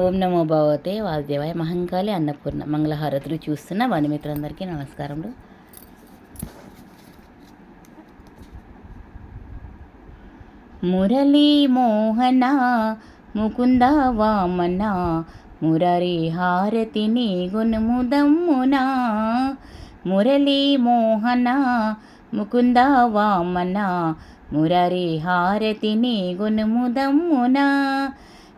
ఓం నమో భగవతే వాసుదేవాయ మహంకాళి అన్నపూర్ణ మంగళహారతులు చూస్తున్న వనిమిత్రులందరికీ నమస్కారములు. మురళీ మోహన ముకుంద వామన మురళీ హారతిని గుణముదమ్మున మురళీ మోహన ముకుంద వామన మురళీ హారతిని గుణముదమ్మున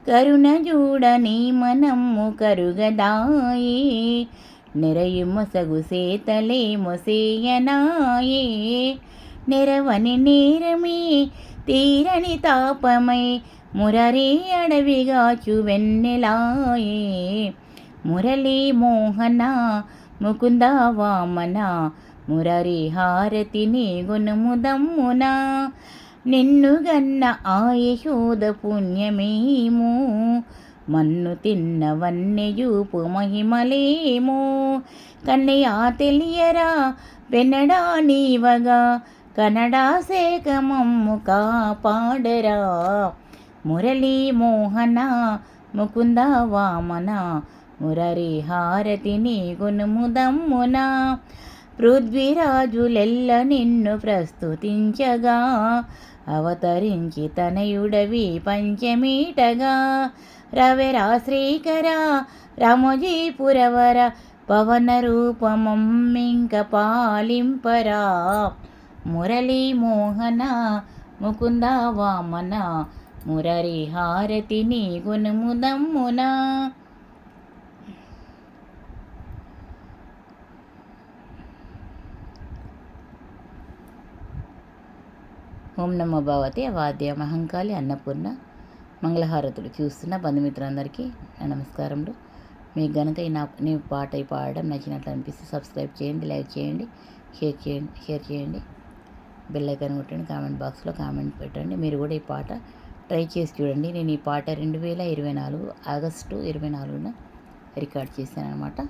కరుణ చూడని మనమ్ము కరుగదాయే. నెరయు మొసగు సేతలే మొసేయనాయే. నెరవని నేరమే తీరని తాపమై. మురరీ అడవిగాచు వెన్నెలాయే మురళీ మోహన ముకుంద వామన. మురరీ హారతిని గుణముదమ్మునా నిన్ను గన్న ఆయుషోద పుణ్యమేమో? మన్ను తిన్న వన్నెయూపు మహిమలేమో? కన్నయ్య తెలియరా? వెనడా నీవగా? కనడా శేఖమమ్ము కాపాడరా? మురళీ మోహన? ముకుంద వామన? మురరి హారతిని గుణముదమ్మునా పృథ్వీరాజులెల్ల నిన్ను ప్రస్తుతించగా అవతరించి తనయుడవి పంచమీటగా. రవెరా శ్రీకర రమజీపురవర పవన రూపమమ్మింక పాలింపరా. మురళీ మోహన ముకుంద వామన మురరి హారతిని గుణముదమ్మున ఓం నమో భగవతి వాద్య మహంకాళి అన్నపూర్ణ మంగళహారతులు చూస్తున్న బంధుమిత్రులందరికీ నా నమస్కారములు. మీకు గనక ఈ నా నీ పాట పాడడం నచ్చినట్లు అనిపిస్తే సబ్స్క్రైబ్ చేయండి లైక్ చేయండి షేర్ చేయండి షేర్ చేయండి. బెల్ ఐకాన్ కొట్టండి కామెంట్ బాక్స్లో కామెంట్ పెట్టండి. మీరు కూడా ఈ పాట ట్రై చేసి చూడండి. నేను ఈ పాట రెండు వేల ఇరవై నాలుగు ఆగస్టు ఇరవై నాలుగున రికార్డ్ చేశాను అనమాట